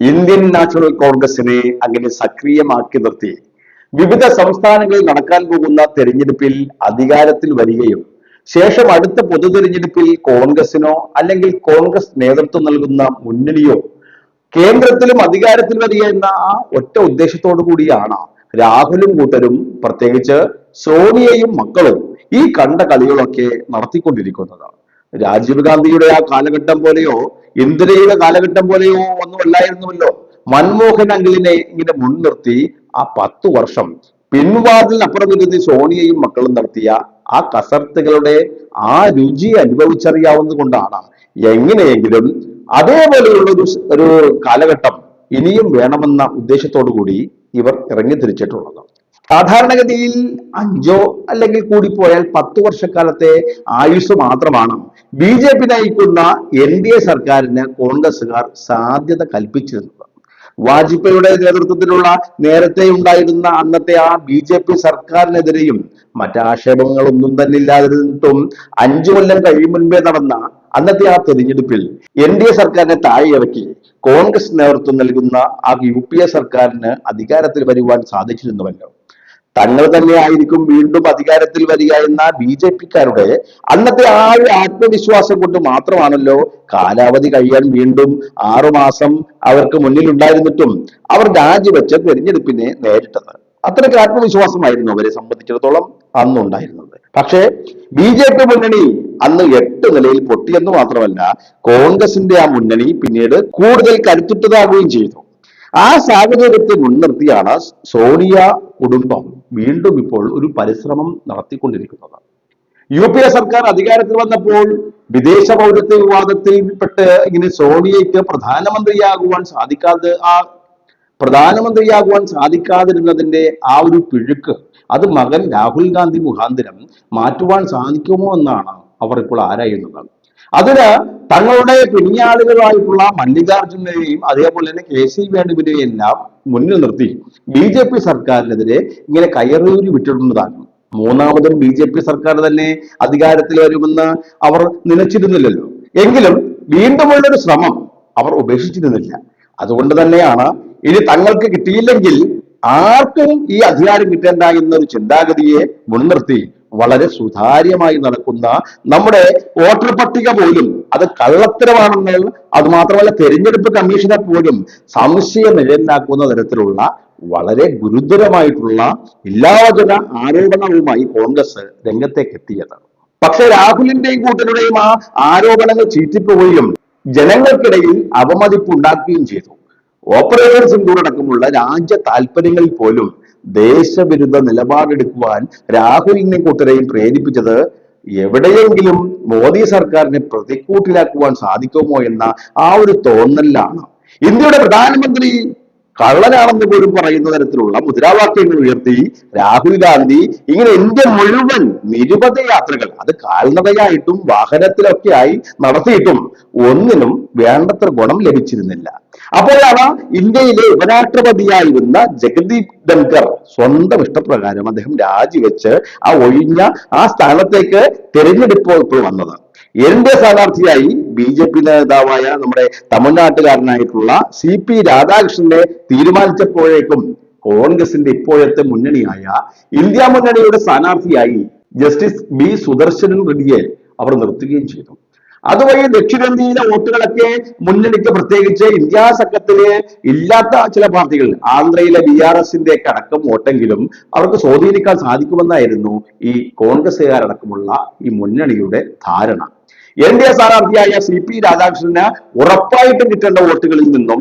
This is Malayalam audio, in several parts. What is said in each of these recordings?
ഇന്ത്യൻ നാഷണൽ കോൺഗ്രസിനെ അങ്ങനെ സക്രിയമാക്കി നിർത്തി. വിവിധ സംസ്ഥാനങ്ങളിൽ നടക്കാൻ പോകുന്ന തെരഞ്ഞെടുപ്പിൽ അധികാരത്തിൽ വരികയും ശേഷം അടുത്ത പൊതു തെരഞ്ഞെടുപ്പിൽ കോൺഗ്രസിനോ അല്ലെങ്കിൽ കോൺഗ്രസ് നേതൃത്വം നൽകുന്ന മുന്നണിയോ കേന്ദ്രത്തിലും അധികാരത്തിൽ വരിക എന്ന ആ ഒറ്റ ഉദ്ദേശത്തോടു കൂടിയാണ് രാഹുലും കൂട്ടരും പ്രത്യേകിച്ച് സോണിയയും മക്കളും ഈ കണ്ട കളികളൊക്കെ നടത്തിക്കൊണ്ടിരിക്കുന്നത്. രാജീവ് ഗാന്ധിയുടെ ആ കാലഘട്ടം പോലെയോ ഇന്ദിരയുടെ കാലഘട്ടം പോലെയോ ഒന്നും അല്ലായിരുന്നുവല്ലോ മൻമോഹൻ അങ്കിളിനെ ഇങ്ങനെ മുൻനിർത്തി ആ പത്ത് വർഷം പിൻവാതിലിനപ്പുറം ഇരുന്ന് സോണിയയും മക്കളും നടത്തിയ ആ കസർത്തുകളുടെ ആ രുചി അനുഭവിച്ചറിയാവുന്നത് കൊണ്ടാണ്. എങ്ങനെയെങ്കിലും അതേപോലെയുള്ള ഒരു ഒരു കാലഘട്ടം ഇനിയും വേണമെന്ന ഉദ്ദേശത്തോടു കൂടി ഇവർ ഇറങ്ങി തിരിച്ചിട്ടുള്ളത് സാധാരണഗതിയിൽ അഞ്ചോ അല്ലെങ്കിൽ കൂടിപ്പോയാൽ പത്തു വർഷക്കാലത്തെ ആയുസ് മാത്രമാണ്. ബി ജെ പി നയിക്കുന്ന എൻ ഡി എ സർക്കാരിന് കോൺഗ്രസുകാർ സാധ്യത കൽപ്പിച്ചിരുന്നത്. വാജ്പേയിയുടെ നേതൃത്വത്തിലുള്ള നേരത്തെ ഉണ്ടായിരുന്ന അന്നത്തെ ആ ബി ജെ പി സർക്കാരിനെതിരെയും മറ്റാക്ഷേപങ്ങളൊന്നും തന്നെ ഇല്ലാതിരുന്നിട്ടും അഞ്ചു കൊല്ലം കഴിയും മുൻപേ നടന്ന അന്നത്തെ ആ തെരഞ്ഞെടുപ്പിൽ എൻ ഡി എ സർക്കാരിനെ താഴെ ഇറക്കി കോൺഗ്രസ് നേതൃത്വം നൽകുന്ന ആ യു പി എ സർക്കാരിന് അധികാരത്തിൽ വരുവാൻ സാധിച്ചിരുന്നുവല്ലോ. തങ്ങൾ തന്നെയായിരിക്കും വീണ്ടും അധികാരത്തിൽ വരിക എന്ന ബി ജെ പിക്കാരുടെ അന്നത്തെ ആ ഒരു ആത്മവിശ്വാസം കൊണ്ട് മാത്രമാണല്ലോ കാലാവധി കഴിയാൻ വീണ്ടും ആറുമാസം അവർക്ക് മുന്നിലുണ്ടായിരുന്നിട്ടും അവർ രാജിവെച്ച തെരഞ്ഞെടുപ്പിനെ നേരിട്ടത്. അത്രയ്ക്ക് ആത്മവിശ്വാസമായിരുന്നു അവരെ സംബന്ധിച്ചിടത്തോളം അന്നുണ്ടായിരുന്നത്. പക്ഷേ ബി ജെ പി മുന്നണി അന്ന് എട്ട് നിലയിൽ പൊട്ടിയെന്ന് മാത്രമല്ല കോൺഗ്രസിന്റെ ആ മുന്നണി പിന്നീട് കൂടുതൽ കരുത്തുറ്റതാകുകയും ചെയ്തു. ആ സാഹചര്യത്തെ മുൻനിർത്തിയാണ് സോണിയ കുടുംബം. വീണ്ടും ഇപ്പോൾ ഒരു പരിശ്രമം നടത്തിക്കൊണ്ടിരിക്കുന്നത്. യു പി എ സർക്കാർ അധികാരത്തിൽ വന്നപ്പോൾ വിദേശ പൗരത്വ വിവാദത്തിൽപ്പെട്ട് ഇങ്ങനെ സോണിയയ്ക്ക് പ്രധാനമന്ത്രിയാകുവാൻ സാധിക്കാതെ ആ പ്രധാനമന്ത്രിയാകുവാൻ സാധിക്കാതിരുന്നതിന്റെ ആ ഒരു പിഴുക്ക് അത് മകൻ രാഹുൽ ഗാന്ധി മുഖാന്തരം മാറ്റുവാൻ സാധിക്കുമോ എന്നാണ് അവർ ഇപ്പോൾ ആരായുന്നത്. അതിന് തങ്ങളുടെ പിണിയാളുകളായിട്ടുള്ള മല്ലികാർജുനെയും അതേപോലെ തന്നെ കെ സി വേണുവിനെയും എല്ലാം മുന്നിൽ നിർത്തി. ബി ജെ പി സർക്കാരിനെതിരെ ഇങ്ങനെ കയറൂരി വിട്ടിട്ടുള്ളതാണ്. മൂന്നാമതും ബി ജെ പി സർക്കാർ തന്നെ അധികാരത്തിൽ വരുമെന്ന് അവർ നിലച്ചിരുന്നില്ലല്ലോ എങ്കിലും വീണ്ടുമുള്ളൊരു ശ്രമം അവർ ഉപേക്ഷിച്ചിരുന്നില്ല. അതുകൊണ്ട് തന്നെയാണ് ഇനി തങ്ങൾക്ക് കിട്ടിയില്ലെങ്കിൽ ആർക്കും ഈ അധികാരം കിട്ടേണ്ട എന്നൊരു ചിന്താഗതിയെ മുൻനിർത്തി വളരെ സുതാര്യമായി നടക്കുന്ന നമ്മുടെ വോട്ടർ പട്ടിക പോലും അത് കള്ളത്തരമാണെന്ന് അതുമാത്രമല്ല തെരഞ്ഞെടുപ്പ് കമ്മീഷനെ പോലും സംശയം നിഴലിലാക്കുന്ന തരത്തിലുള്ള വളരെ ഗുരുതരമായിട്ടുള്ള എല്ലാവചന ആരോപണവുമായി കോൺഗ്രസ് രംഗത്തേക്ക് എത്തിയത്. പക്ഷെ രാഹുലിന്റെയും കൂട്ടരുടെയും ആ ആരോപണങ്ങൾ ചീറ്റിപ്പോവുകയും ജനങ്ങൾക്കിടയിൽ അവമതിപ്പ് ഉണ്ടാക്കുകയും ചെയ്തു. ഓപ്പറേഷൻ അടക്കമുള്ള രാജ്യ താല്പര്യങ്ങളിൽ പോലും ദേശവിരുദ്ധ നിലപാടെടുക്കുവാൻ രാഹുലിനെ കൂട്ടരെയും പ്രേരിപ്പിച്ചത് എവിടെയെങ്കിലും മോദി സർക്കാരിനെ പ്രതിക്കൂട്ടിലാക്കുവാൻ സാധിക്കുമോ എന്ന ആ ഒരു തോന്നലിലാണ്. ഇന്ത്യയുടെ പ്രധാനമന്ത്രി കള്ളനാണെന്ന് പോലും പറയുന്ന തരത്തിലുള്ള മുദ്രാവാക്യങ്ങൾ ഉയർത്തി രാഹുൽ ഗാന്ധി ഇങ്ങനെ ഇന്ത്യ മുഴുവൻ നിരവധി യാത്രകൾ അത് കാൽനടയായിട്ടും വാഹനത്തിലൊക്കെയായി നടത്തിയിട്ടും ഒന്നിനും വേണ്ടത്ര ഗുണം ലഭിച്ചിരുന്നില്ല. അപ്പോഴാണ് ഇന്ത്യയിലെ ഉപരാഷ്ട്രപതിയായിരുന്ന ജഗദീപ് ധൻകർ സ്വന്തം ഇഷ്ടപ്രകാരം അദ്ദേഹം രാജിവെച്ച് ആ ഒഴിഞ്ഞ ആ സ്ഥാനത്തേക്ക് തെരഞ്ഞെടുപ്പ് വന്നത്. എൻ ഡി എ സ്ഥാനാർത്ഥിയായി ബി ജെ പി നേതാവായ നമ്മുടെ തമിഴ്നാട്ടുകാരനായിട്ടുള്ള സി പി രാധാകൃഷ്ണനെ തീരുമാനിച്ചപ്പോഴേക്കും കോൺഗ്രസിന്റെ ഇപ്പോഴത്തെ മുന്നണിയായ ഇന്ത്യ മുന്നണിയുടെ സ്ഥാനാർത്ഥിയായി ജസ്റ്റിസ് ബി സുദർശനൻ റെഡ്ഡിയെ അവർ നിർത്തുകയും ചെയ്തു. അതുവഴി ദക്ഷിണേന്ത്യയിലെ വോട്ടുകളൊക്കെ മുന്നണിക്ക് പ്രത്യേകിച്ച് ഇന്ത്യ സഖ്യത്തിൽ ഇല്ലാത്ത ചില പാർട്ടികൾ ആന്ധ്രയിലെ ബി ആർ എസിന്റെ ഒക്കെ അടക്കം വോട്ടെങ്കിലും അവർക്ക് സ്വാധീനിക്കാൻ സാധിക്കുമെന്നായിരുന്നു ഈ കോൺഗ്രസ്സുകാരടക്കമുള്ള ഈ മുന്നണിയുടെ ധാരണ. എൻ ഡി എ സ്ഥാനാർത്ഥിയായ സി പി രാധാകൃഷ്ണന് ഉറപ്പായിട്ടും കിട്ടേണ്ട വോട്ടുകളിൽ നിന്നും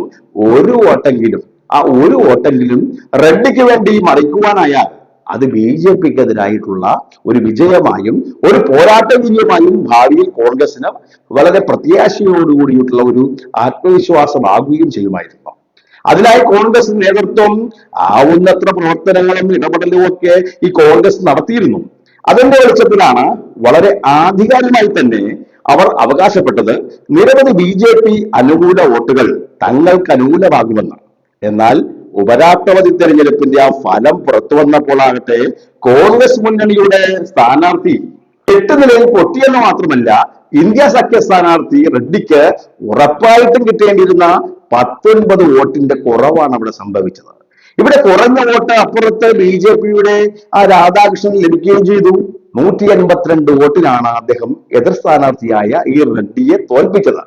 ഒരു വോട്ടെങ്കിലും ആ ഒരു വോട്ടെങ്കിലും റെഡ്ഡിക്ക് വേണ്ടി മറിക്കുവാനായാൽ അത് ബി ജെ പിക്ക് എതിരായിട്ടുള്ള ഒരു വിജയമായും ഒരു പോരാട്ട വിജയമായും ഭാവിയിൽ കോൺഗ്രസിന് വളരെ പ്രത്യാശയോടുകൂടിയിട്ടുള്ള ഒരു ആത്മവിശ്വാസമാകുകയും ചെയ്യുമായിരുന്നു. അതിനായി കോൺഗ്രസ് നേതൃത്വം ആവുന്നത്ര പ്രവർത്തനങ്ങളും ഇടപെടലും ഒക്കെ ഈ കോൺഗ്രസ് നടത്തിയിരുന്നു. അതിന്റെ വെളിച്ചത്തിലാണ് വളരെ ആധികാരികമായി തന്നെ അവർ അവകാശപ്പെട്ടത് നിരവധി ബി ജെ പി അനുകൂല വോട്ടുകൾ തങ്ങൾക്ക് അനുകൂലമാകുമെന്ന്. എന്നാൽ ഉപരാഷ്ട്രപതി തെരഞ്ഞെടുപ്പിന്റെ ആ ഫലം പുറത്തു വന്നപ്പോഴാകട്ടെ കോൺഗ്രസ് മുന്നണിയുടെ സ്ഥാനാർത്ഥി എട്ട് നിലയിൽ പൊട്ടിയെന്ന് മാത്രമല്ല ഇന്ത്യ സഖ്യ സ്ഥാനാർത്ഥി റെഡ്ഡിക്ക് ഉറപ്പായിട്ടും കിട്ടേണ്ടിയിരുന്ന പത്തൊൻപത് വോട്ടിന്റെ കുറവാണ് അവിടെ സംഭവിച്ചത്. ഇവിടെ കുറഞ്ഞ വോട്ട് അപ്പുറത്ത് ബി ജെ പിയുടെ ആ രാധാകൃഷ്ണൻ ലഭിക്കുകയും ചെയ്തു. നൂറ്റി എൺപത്തിരണ്ട് വോട്ടിനാണ് അദ്ദേഹം എതിർ സ്ഥാനാർത്ഥിയായ ഈ റെഡ്ഡിയെ തോൽപ്പിച്ചത്.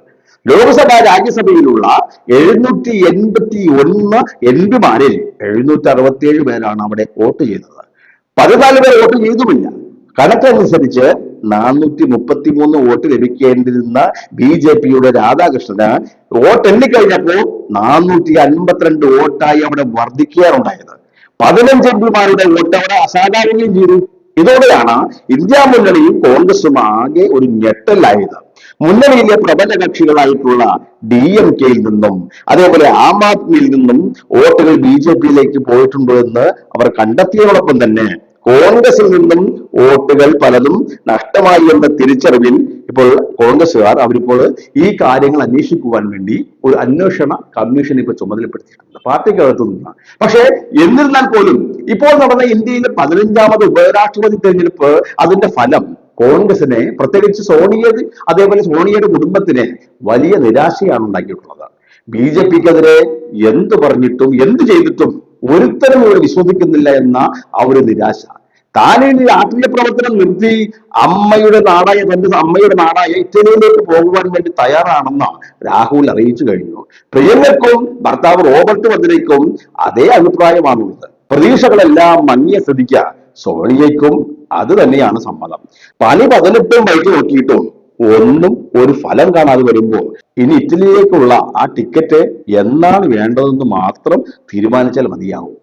ലോക്സഭ രാജ്യസഭയിലുള്ള എഴുന്നൂറ്റി എൺപത്തി ഒന്ന് എം പിമാരിൽ എഴുന്നൂറ്റി അറുപത്തിയേഴ് പേരാണ് അവിടെ വോട്ട് ചെയ്തത്. പതിനാല് പേർ വോട്ട് ചെയ്തുമില്ല. കണക്കനുസരിച്ച് നാനൂറ്റി മുപ്പത്തി മൂന്ന് വോട്ട് ലഭിക്കേണ്ടിരുന്ന ബി ജെ പിയുടെ രാധാകൃഷ്ണന് വോട്ട് എണ്ണിക്കഴിഞ്ഞപ്പോൾ നാനൂറ്റി അൻപത്തിരണ്ട് വോട്ടായി അവിടെ വർദ്ധിക്കുകയാണുണ്ടായത്. പതിനഞ്ച് എം പിമാരുടെ വോട്ട് അവിടെ അസാധാരണയും ചെയ്തു. ഇതോടെയാണ് ഇന്ത്യ മുന്നണിയും കോൺഗ്രസും ആകെ ഒരു ഞെട്ടലായത്. മുന്നണിയിലെ പ്രബല കക്ഷികളായിട്ടുള്ള ഡി എം കെയിൽ നിന്നും അതേപോലെ ആം ആദ്മിയിൽ നിന്നും വോട്ടുകൾ ബി ജെ പിയിലേക്ക് പോയിട്ടുണ്ടോ എന്ന് അവർ കണ്ടെത്തിയതോടൊപ്പം തന്നെ കോൺഗ്രസിൽ നിന്നും വോട്ടുകൾ പലതും നഷ്ടമായി എന്ന തിരിച്ചറിവിൽ ഇപ്പോൾ കോൺഗ്രസുകാർ അവരിപ്പോൾ ഈ കാര്യങ്ങൾ അന്വേഷിക്കുവാൻ വേണ്ടി ഒരു അന്വേഷണ കമ്മീഷൻ ഇപ്പോൾ ചുമതലപ്പെടുത്തിയിട്ടുണ്ട്. പാർട്ടിക്കകത്തു നിന്നാണ്. പക്ഷേ എന്നിരുന്നാൽ പോലും ഇപ്പോൾ നടന്ന ഇന്ത്യയിലെ പതിനഞ്ചാമത് ഉപരാഷ്ട്രപതി തെരഞ്ഞെടുപ്പ് അതിന്റെ ഫലം കോൺഗ്രസിനെ പ്രത്യേകിച്ച് സോണിയ അതേപോലെ സോണിയയുടെ കുടുംബത്തിനെ വലിയ നിരാശയാണ് ഉണ്ടാക്കിയിട്ടുള്ളത്. ബി ജെ പിക്കെതിരെ എന്ത് പറഞ്ഞിട്ടും എന്ത് ചെയ്തിട്ടും ഒരുത്തരം ഇവിടെ വിശ്വസിക്കുന്നില്ല എന്ന ആ ഒരു നിരാശ. താനീ രാഷ്ട്രീയ പ്രവർത്തനം നിർത്തി അമ്മയുടെ നാടായ തന്റെ അമ്മയുടെ നാടായ ഇറ്റലിയിലേക്ക് പോകുവാൻ വേണ്ടി തയ്യാറാണെന്ന് രാഹുൽ അറിയിച്ചു കഴിഞ്ഞു. പ്രിയങ്കർക്കും ഭർത്താവ് റോബർട്ട് വദ്രയ്ക്കും അതേ അഭിപ്രായമാണുള്ളത്. പ്രതീക്ഷകളെല്ലാം മങ്ങിയ സ്ഥിതിക്ക് സോണിയയ്ക്കും അത് തന്നെയാണ് സമ്മതം. പല പതിനെട്ടും വൈകി നോക്കിയിട്ടും ഒന്നും ഒരു ഫലം കാണാതെ വരുമ്പോൾ ഇനി ഇറ്റലിയിലേക്കുള്ള ആ ടിക്കറ്റ് എന്നാണ് വേണ്ടതെന്ന് മാത്രം തീരുമാനിച്ചാൽ മതിയാവും.